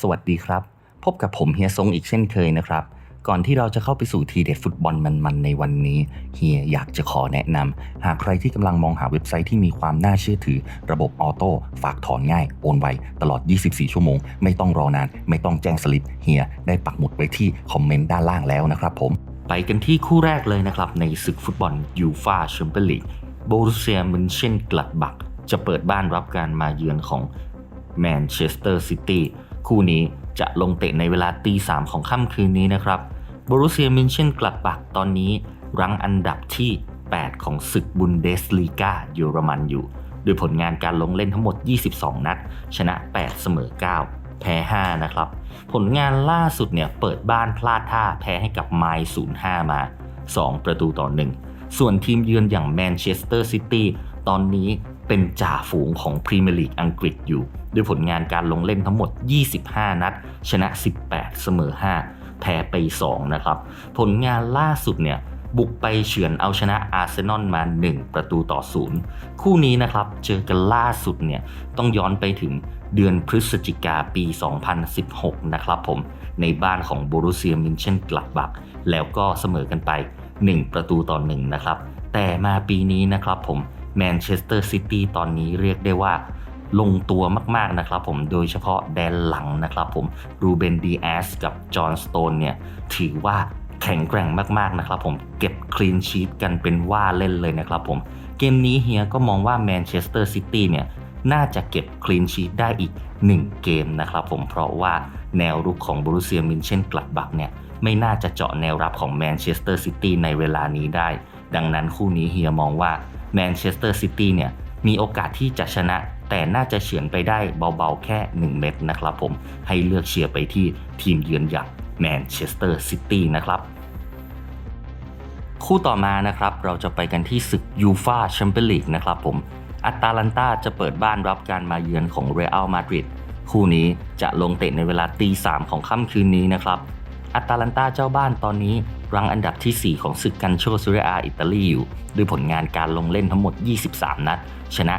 สวัสดีครับ พบกับผมเฮียซงอีกเช่นเคยนะครับ ก่อนที่เราจะเข้าไปสู่ทีเด็ดฟุตบอลมันๆในวันนี้เฮียอยากจะขอแนะนำหากใครที่กำลังมองหาเว็บไซต์ที่มีความน่าเชื่อถือ ระบบออโต้ฝากถอนง่ายโอนไวตลอด 24 ชั่วโมง ไม่ต้องรอนาน ไม่ต้องแจ้งสลิปเฮียได้ปักหมุดไว้ที่คอมเมนต์ด้านล่างแล้วนะครับผมไปกันที่คู่แรกเลยนะครับในศึกฟุตบอลยูฟาแชมเปี้ยนลีกโบรุเซียมินเชนกลัดบักจะเปิดบ้านรับการมาเยือนของแมนเชสเตอร์ซิตี้ คู่นี้จะลงเตะในเวลาตีสามของค่ำคืนนี้นะครับบรุเซียมินเชนกลัดบักตอนนี้ รั้งอันดับที่ 8 ของศึกบุนเดสลีกาเยอรมันอยู่ โดยผลงานการลงเล่นทั้งหมด 22 นัด ชนะ 8 เสมอ 9 แพ้ 5 นะครับ ผลงานล่าสุดเนี่ยเปิดบ้านพลาดท่าแพ้ให้กับไมล์05 มา 2 ประตูต่อ 1 ส่วนทีมเยือนอย่างแมนเชสเตอร์ซิตี้ตอนนี้ เป็นจ่าฝูงของพรีเมียร์ลีกอังกฤษอยู่ ด้วยผลงานการลงเล่นทั้งหมด 25 นัด ชนะ 18 เสมอ 5 แพ้ไป 2 นะครับ ผลงานล่าสุดเนี่ยบุกไปเฉือนเอาชนะอาร์เซนอลมา 1 ประตูต่อ0คู่นี้นะครับเจอกันล่าสุดเนี่ยต้องย้อนไปถึงเดือนพฤศจิกาปี 2016 นะครับผม ในบ้านของโบรุเซียมินเชนกลับบัก แล้วก็เสมอกันไป 1 ประตูต่อ 1 นะครับ แต่มาปีนี้นะครับผม แมนเชสเตอร์ซิตี้ตอนนี้เรียกได้ว่าลงตัวมากๆนะครับผม โดยเฉพาะแดนหลังนะครับผม รูเบนดีแอสกับจอห์นสโตนเนี่ย ถือว่าแข็งแกร่งมากๆนะครับผม เก็บคลีนชีตกันเป็นว่าเล่นเลยนะครับผม เกมนี้เฮียก็มองว่าแมนเชสเตอร์ซิตี้เนี่ย น่าจะเก็บคลีนชีตได้อีก 1 เกมนะครับผม เพราะว่าแนวรุกของบรูเซียมินเช่นกลัดบักเนี่ย ไม่น่าจะเจาะแนวรับของแมนเชสเตอร์ซิตี้ในเวลานี้ได้ ดังนั้นคู่นี้เฮียมองว่า แมนเชสเตอร์ซิตี้เนี่ยมีโอกาสที่จะชนะ แต่น่าจะเฉือนไปได้เบาๆแค่ 1 เม็ดนะครับผมให้เลือกเชียร์ไปที่ทีมเยือนอย่างแมนเชสเตอร์ซิตี้นะครับคู่ต่อมานะครับเราจะไปกันที่ศึกยูฟาแชมเปี้ยนลีกนะครับผมอัตตาลันตาจะเปิดบ้านรับการมาเยือนของเรอัลมาดริดคู่นี้จะลงเตะในเวลาตีสามของค่ำคืนนี้นะครับอัตตาลันตาเจ้าบ้านตอนนี้ รังอันดับที่ 4 ของศึกกันโชซูเรอาอิตาลีอยู่ ด้วยผลงานการลงเล่นทั้งหมด 23 นัด ชนะ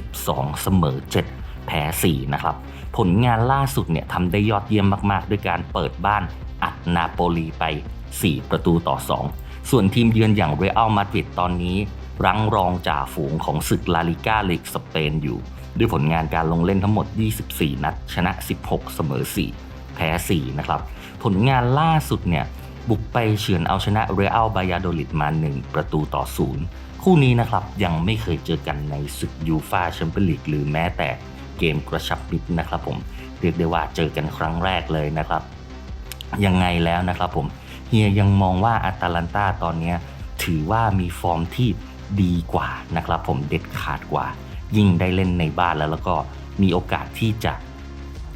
12 เสมอ 7 แพ้ 4 นะครับ ผลงานล่าสุดเนี่ยทำได้ยอดเยี่ยมมากๆ ด้วยการเปิดบ้านอัดนาโปลีไป 4 ประตูต่อ 2 ส่วนทีมเยือนอย่างเรอัลมาดริดตอนนี้ รั้งรองจ่าฝูงของศึกลาลิก้าลีกสเปนอยู่ ด้วยผลงานการลงเล่นทั้งหมด 24 นัด ชนะ 16 เสมอ 4 แพ้ 4 นะครับ ผลงานล่าสุดเนี่ย บุกไปเฉือนเอาชนะเรอัลบายาโดลิดมา 1 ประตูต่อ0คู่นี้นะครับยังไม่เคยเจอกันในศึกยูฟาแชมเปี้ยนลีกหรือแม้แต่เกมกระชับมิตรนะครับผมเรียกได้ว่าเจอกันครั้งแรกเลยนะครับ ยังไงแล้วนะครับผมเฮียยังมองว่าอาตาลันตาตอนนี้ถือว่ามีฟอร์มที่ดีกว่านะครับผมเด็ดขาดกว่า ยิ่งได้เล่นในบ้านแล้วแล้วก็มีโอกาสที่จะ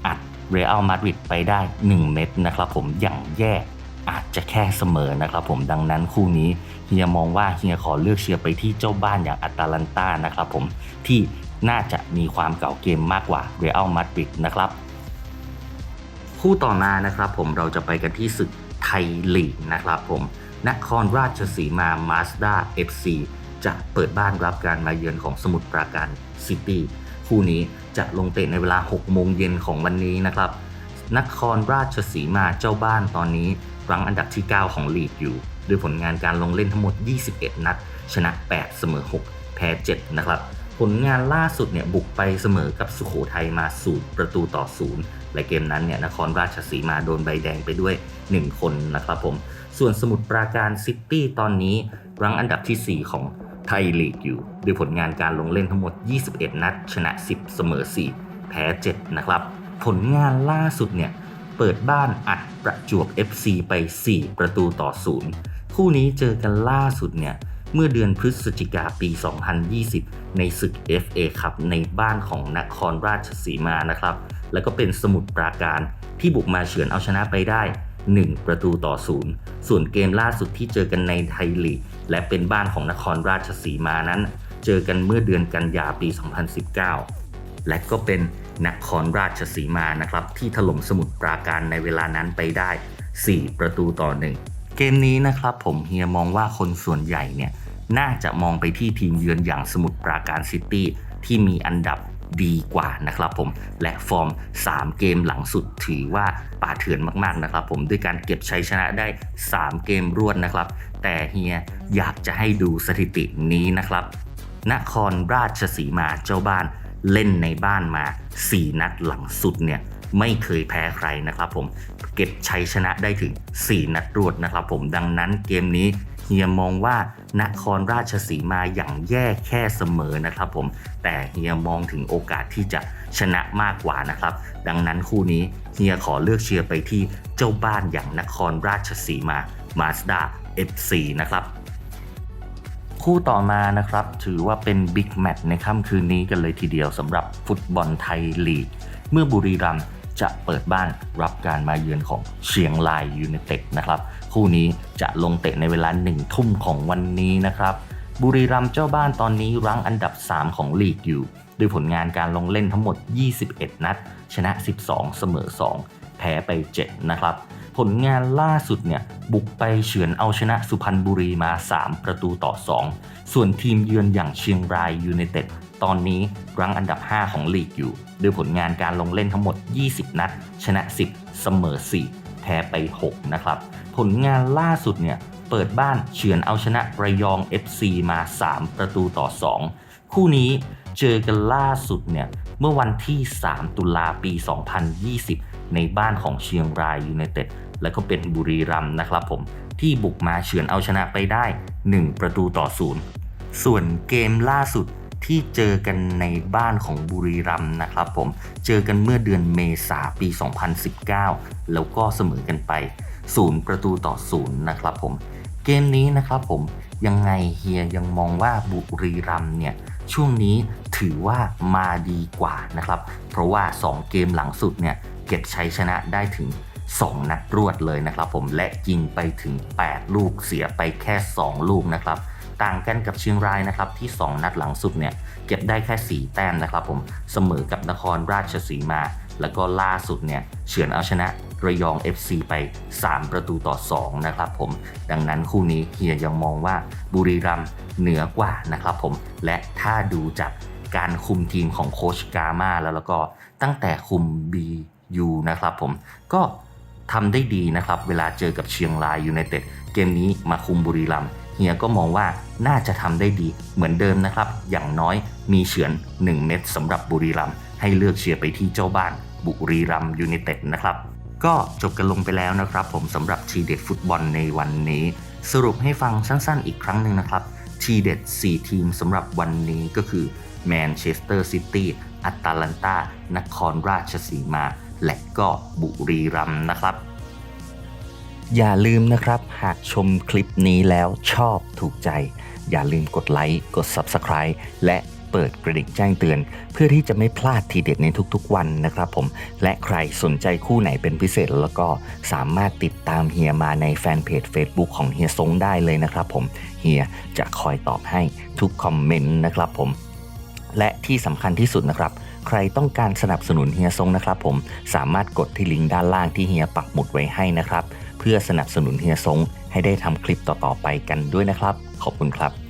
อัดเรอัลมาดริดไปได้ 1 เม็ดนะครับผมอย่างแย่ อาจจะแค่เสมอนะครับผมดังนั้นคู่นี้เฮียมองว่าเฮียขอเลือกเชียร์ไปที่เจ้าบ้านอย่างอาตาลันตานะครับผมที่น่าจะมีความเก่าเกมมากกว่าเรอัลมาดริดนะครับ คู่ต่อมานะครับผมเราจะไปกันที่ศึกไทยลีกนะครับผมนครราชสีมามาสด้า FC จะเปิดบ้านรับการมาเยือนของสมุทรปราการซิตี้คู่นี้จะลงเตะในเวลา 6 โมงเย็นของวันนี้นะครับ นครราชสีมาเจ้าบ้านตอนนี้ รั้งอันดับที่ 9 ของลีกอยู่ด้วยผลงานการลงเล่นทั้งหมด 21 นัด ชนะ 8 เสมอ 6 แพ้ 7 นะครับ ผลงานล่าสุดเนี่ยบุกไปเสมอกับสุโขทัยมาสูประตูต่อศูนย์และเกมนั้นเนี่ยนครราชสีมาโดนใบแดงไปด้วย 1 คนนะครับผม ส่วนสมุทรปราการซิตี้ตอนนี้ รั้งอันดับที่ 4 ของไทยลีกอยู่ด้วยผลงานการลงเล่นทั้งหมด 21 นัด ชนะ 10 เสมอ 4 แพ้ 7 นะครับ ผลงานล่าสุดเนี่ย เปิดบ้านอัดประจวบ FC ไป 4 ประตูต่อ0คู่นี้เจอกันล่าสุดเนี่ย เมื่อเดือนพฤศจิกาปี 2020 ในศึก FA ครับในบ้านของนครราชสีมานะครับ แล้วก็เป็นสมุทรปราการที่บุกมาเฉือนเอาชนะไปได้ 1 ประตูต่อ0ส่วนเกมล่าสุดที่เจอกันในไทยลีกและเป็นบ้านของนครราชสีมานั้น เจอกันเมื่อเดือนกันยาปี 2019 และก็เป็น นครราชสีมานะครับที่ถล่มสมุทรปราการในเวลานั้นไปได้ 4 ประตูต่อ 1 เกมนี้นะครับผมเฮียมองว่าคนส่วนใหญ่เนี่ยน่าจะมองไปที่ทีมเยือนอย่างสมุทรปราการซิตี้ที่มีอันดับดีกว่านะครับผมและฟอร์ม 3 เกมหลังสุดถือว่าป่าเถื่อนมากๆนะครับผมด้วยการเก็บชัยชนะได้ 3 เกมรวดนะครับ แต่เฮียอยากจะให้ดูสถิตินี้นะครับ นครราชสีมาเจ้าบ้าน เล่นในบ้านมา 4 นัดหลังสุดเนี่ยไม่เคยแพ้ใครนะครับผมเก็บชัยชนะได้ถึง 4 นัดรวดนะครับผมดังนั้นเกมนี้เฮียมองว่านครราชสีมาอย่างแย่แค่เสมอนะครับผมแต่เฮียมองถึงโอกาสที่จะชนะมากกว่านะครับ ดังนั้นคู่นี้เฮียขอเลือกเชียร์ไปที่เจ้าบ้านอย่างนครราชสีมามาสด้า FC นะครับ คู่ต่อมานะครับ ถือว่าเป็นบิ๊กแมตช์ในค่ำคืนนี้กันเลยทีเดียวสำหรับฟุตบอลไทยลีก เมื่อบุรีรัมย์จะเปิดบ้านรับการมาเยือนของเชียงรายยูไนเต็ดนะครับ คู่นี้จะลงเตะในเวลาหนึ่งทุ่มของวันนี้นะครับ บุรีรัมย์เจ้าบ้านตอนนี้รั้งอันดับ 3 ของลีกอยู่ ด้วยผลงานการลงเล่นทั้งหมด 21 นัด ชนะ 12 เสมอ 2 แพ้ไป 7 นะครับ ผลงานล่าสุดเนี่ยบุกไปเฉือนเอาชนะสุพรรณบุรีมา 3 ประตูต่อ 2 ส่วนทีมเยือนอย่างเชียงรายยูไนเต็ดตอนนี้รั้งอันดับ 5 ของลีกอยู่ ด้วยผลงานการลงเล่นทั้งหมด 20 นัด ชนะ 10 เสมอ 4 แพ้ไป 6 นะครับ ผลงานล่าสุดเนี่ยเปิดบ้านเฉือนเอาชนะระยอง FC มา 3 ประตูต่อ 2 คู่นี้เจอกันล่าสุดเนี่ยเมื่อวันที่ 3 ตุลาปี 2020 ในบ้านของเชียงรายยูไนเต็ดและก็เป็นบุรีรัมย์นะครับผม ที่บุกมาเฉือนเอาชนะไปได้ 1 ประตูต่อ0ส่วนเกมล่าสุดที่เจอกันในบ้านของบุรีรัมย์นะครับผม เจอกันเมื่อเดือนเมษาปี 2019 แล้วก็เสมอกันไป 0 ประตูต่อ0นะครับผม เกมนี้นะครับผมยังไงเฮียยังมองว่าบุรีรัมย์เนี่ย ช่วงนี้ถือว่ามาดีกว่านะครับ เพราะว่า 2 เกมหลังสุดเนี่ยเก็บชัยชนะได้ถึง 2 นัดรวดเลยนะครับ ผมและยิงไปถึง 8 ลูกเสียไปแค่ 2 ลูกนะครับต่างกันกับเชียงรายนะครับที่ 2 นัดหลังสุดเนี่ยเก็บได้แค่ 4 แต้มนะครับผมเสมอกับนครราชสีมา แล้วก็ล่าสุดเนี่ยเฉือนเอาชนะ ระยอง FC ไป 3 ประตูต่อ 2 นะครับผม ดังนั้นคู่นี้เฮียยังมองว่าบุรีรัมย์เหนือกว่านะครับผม และถ้าดูจากการคุมทีมของโคชกามาแล้วแล้วก็ตั้งแต่คุม BU นะครับผมก็ทำได้ดีนะครับ เวลาเจอกับเชียงรายยูไนเต็ดเกมนี้มาคุมบุรีรัมย์เฮียก็มองว่าน่าจะทำได้ดีเหมือนเดิมนะครับ อย่างน้อยมีเฉือน 1 เม็ดสำหรับบุรีรัมย์ให้เลือกเชียร์ไปที่เจ้าบ้านบุรีรัมย์ยูไนเต็ดนะครับ ก็จบกันลงไปแล้วนะครับ ผมสำหรับทีเด็ดฟุตบอลในวันนี้ สรุปให้ฟังสั้นๆอีกครั้งหนึ่งนะครับทีเด็ด4 ทีมสำหรับวันนี้ก็คือแมนเชสเตอร์ซิตี้อัตแลนตานครราชสีมา และก็บุรีรัมย์นะครับ อย่าลืมนะครับ หากชมคลิปนี้แล้วชอบถูกใจ อย่าลืมกดไลค์กด Subscribe และ เปิดกระดิ่งแจ้งเตือน เพื่อที่จะไม่พลาดทีเด็ดในทุกๆวันนะครับผม และใครสนใจคู่ไหนเป็นพิเศษแล้วก็สามารถติดตามเฮียมาในแฟนเพจ Facebook ของเฮียซงได้เลยนะครับผม เฮียจะคอยตอบให้ทุกคอมเมนต์นะครับผม และที่สำคัญที่สุดนะครับใครต้องการสนับสนุนเฮียซงนะครับผมสามารถกดที่ลิงก์ด้านล่างที่เฮียปักหมุดไว้ให้นะครับ เพื่อสนับสนุนเฮียซงให้ได้ทำคลิปต่อๆไปกันด้วยนะครับ ขอบคุณครับ